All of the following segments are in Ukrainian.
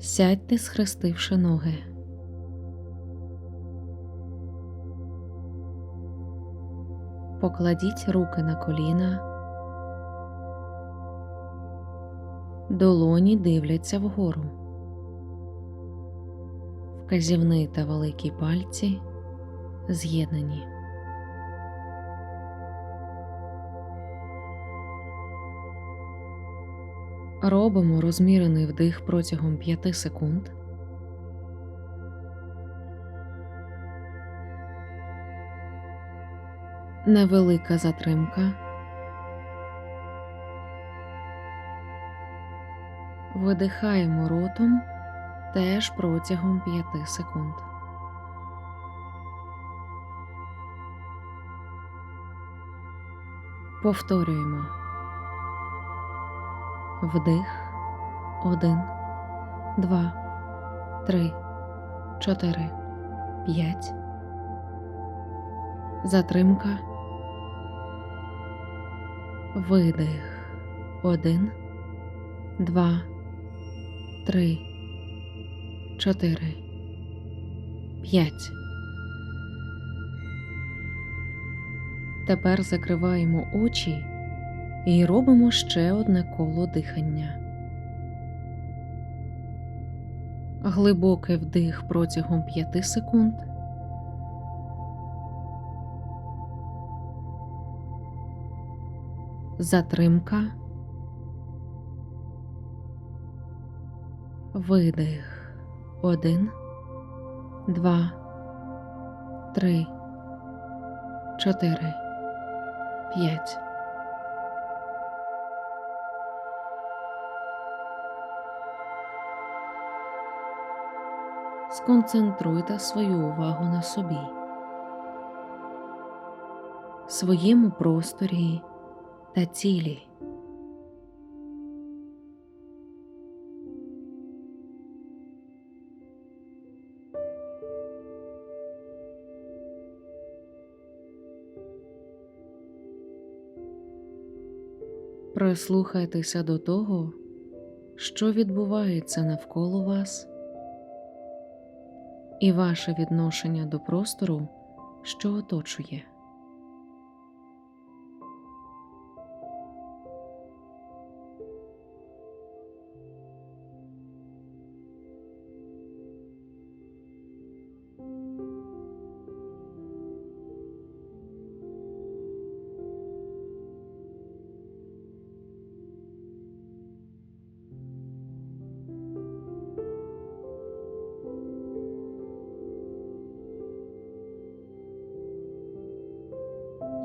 Сядьте, схрестивши ноги. Покладіть руки на коліна. Долоні дивляться вгору. Вказівний та великий пальці з'єднані. Робимо розмірений вдих протягом 5 секунд. Невелика затримка. Видихаємо ротом теж протягом 5 секунд. Повторюємо. Вдих. Один, два, три, чотири, п'ять. Затримка. Видих. Один, два, три, чотири, п'ять. Тепер закриваємо очі і робимо ще одне коло дихання. Глибокий вдих протягом 5 секунд. Затримка. Видих. Один, два, три, чотири, п'ять. Сконцентруйте свою увагу на собі, своєму просторі та цілі. Прислухайтеся до того, що відбувається навколо вас, і ваше відношення до простору, що оточує.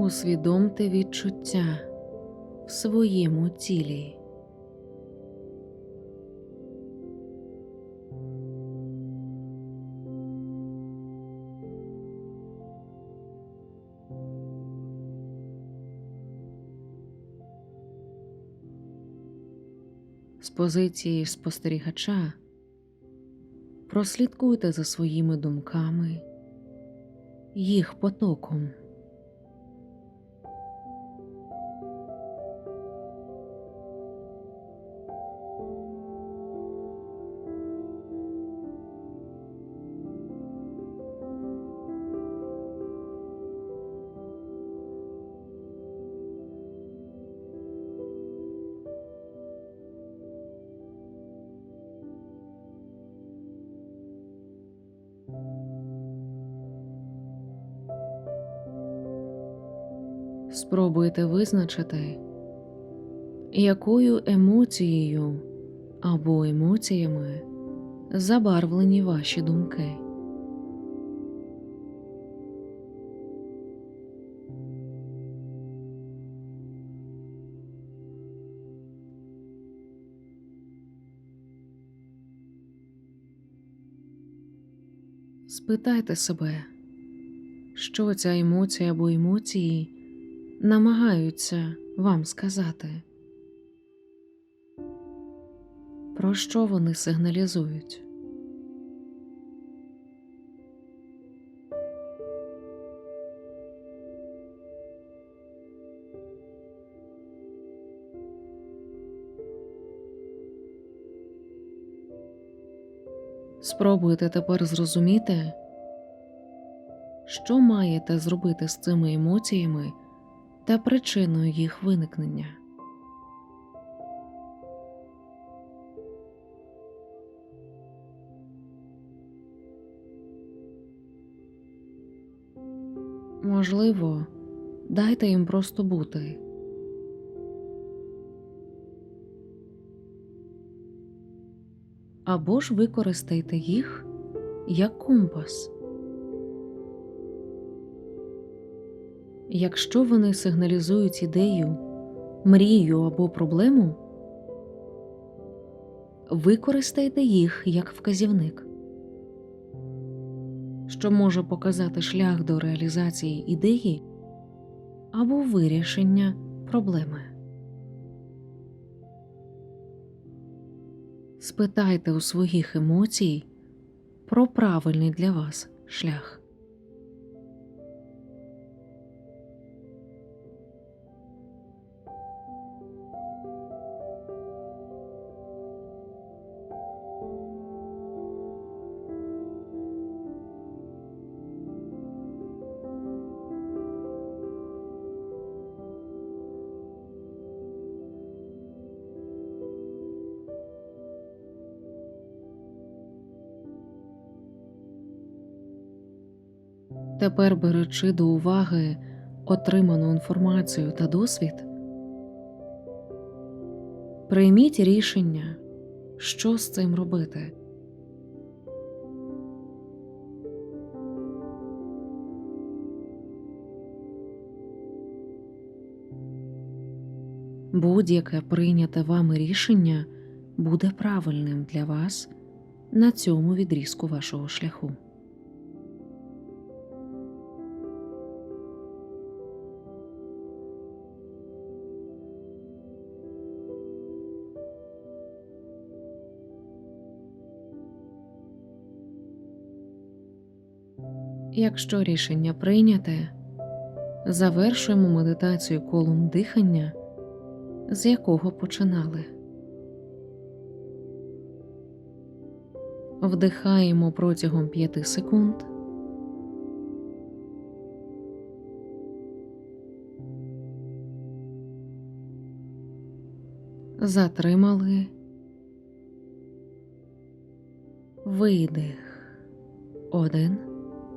Усвідомте відчуття в своєму тілі. З позиції спостерігача прослідкуйте за своїми думками, їх потоком. Спробуйте визначити, якою емоцією або емоціями забарвлені ваші думки. Спитайте себе, що ця емоція або емоції намагаються вам сказати, про що вони сигналізують. Спробуйте тепер зрозуміти, що маєте зробити з цими емоціями та причиною їх виникнення. Можливо, дайте їм просто бути. Або ж використайте їх як компас. Якщо вони сигналізують ідею, мрію або проблему, використайте їх як вказівник, що може показати шлях до реалізації ідеї або вирішення проблеми. Спитайте у своїх емоцій про правильний для вас шлях. Тепер, беручи до уваги отриману інформацію та досвід, прийміть рішення, що з цим робити. Будь-яке прийняте вами рішення буде правильним для вас на цьому відрізку вашого шляху. Якщо рішення прийняте, завершуємо медитацію колом дихання, з якого починали. Вдихаємо протягом 5 секунд. Затримали. Видих. Один